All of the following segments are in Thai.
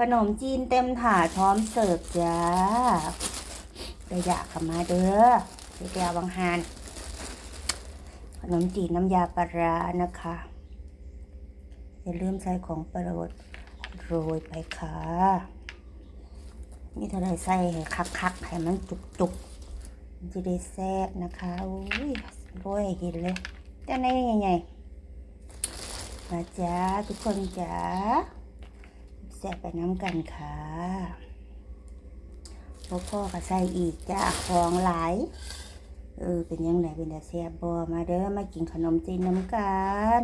ขนมจีนเต็มถาดพร้อมเสิร์ฟจ้าระยะกลับมาเด้อเดี๋ยวไปเอาบางฮานขนมจีนน้ำยาปลาร้านะคะ อย่าลืมใส่ของโปรดโรยไปค่ะ นี่ถ้าได้ใส่ให้คักๆให้มันจุกๆมันจะได้แซ่บนะคะอุ้ยโรยให้เห็นเลยแต่ในใหญ่ๆมาจ้าทุกคนจ้า แซ่บไปน้ำกันค่ะพ่อพ่อก็ใส่อีกจ้าของหลาย เออ เป็นยังไงเป็นแต่แซ่บบอมาเด้อมากินขนมจีนน้ำกัน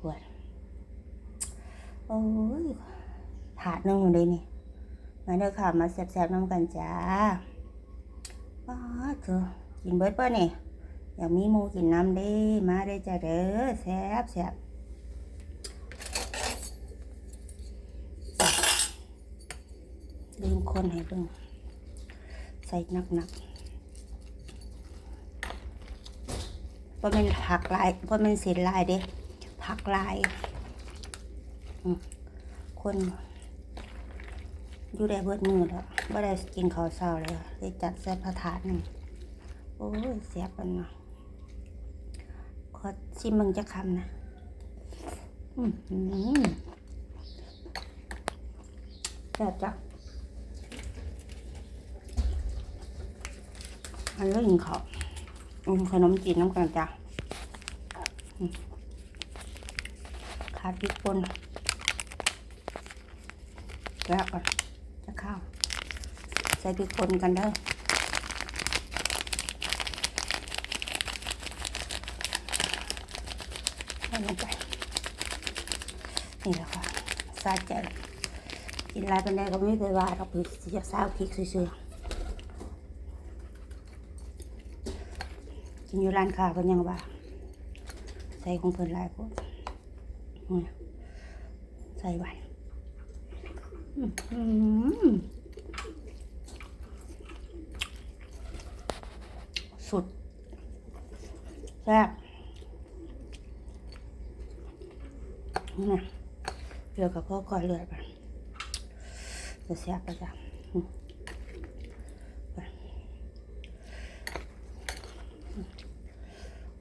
ปวดโอ้ยถาดนึงอยู่เลยนี่ มาเด้อค่ะ มาแซ่บๆน้ำกันจ้าป้าเถอกินเบิร์ดป่ะนี่อยากมีมูกินน้ำเด้มาได้จ้าเด้อแซ่บแซ่บ ลืมคนให้เบิ่งใส่หนักๆเพราะมันผักลายเพราะมันเศษลายเด้ผักลายคนอยู่ได้เบิดมือแล้วไม่ได้กินข้าวเช้าเลยเลยจัดใส่พระถาดหนึ่งโอ้ยเสียบมันเนาะขอชิมมึงจะคำนะอืมแต่บจ้ะ อันนี้กินข้าอมขนมจีนน้ำกันจ้ะอืมขาดพริกป่นแล้วก่อนจะข้าวใส่พริกป่นกันเด้อใส่ลงไปนี่แหละค่ะสาใจกินอะไรเป็นได้ก็ไม่เคยว่าเราไปเสียสาวพริกซื่อ กินอยู่ร้านค้าเพิ่นยังว่าใส่ของเพิ่นหลายคนใส่ไว้สุดแซ่บนี่นะเลือกกับพ่อก่อนเลือดไปจะแซ่บไปจ้ะไป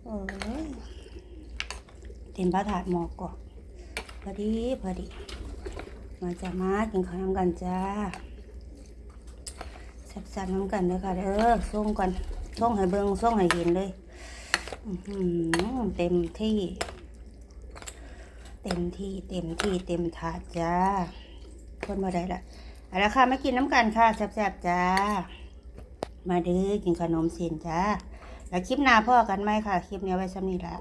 โอ้ย เต็มพระถาดหมอกก่อนพอดีพอดี มาจะมากินข้าวน้ำกันจ้าแซ่บๆน้ำกันเลยค่ะเด้อส่งก่อนส่งให้เบิ่งส่งให้เห็นเลยอื้อหือเต็มที่ เต็มที่ เต็มที่ เต็มถาดจ้าคนมาได้ละเอาละค่ะมากินน้ำกันค่ะแซ่บๆจ้า มาเด้อกินขนมเส้นจ้า แล้วคลิปหน้าพ่อกันไหมค่ะ คลิปนี้ไว้ซ้ำนี้ละ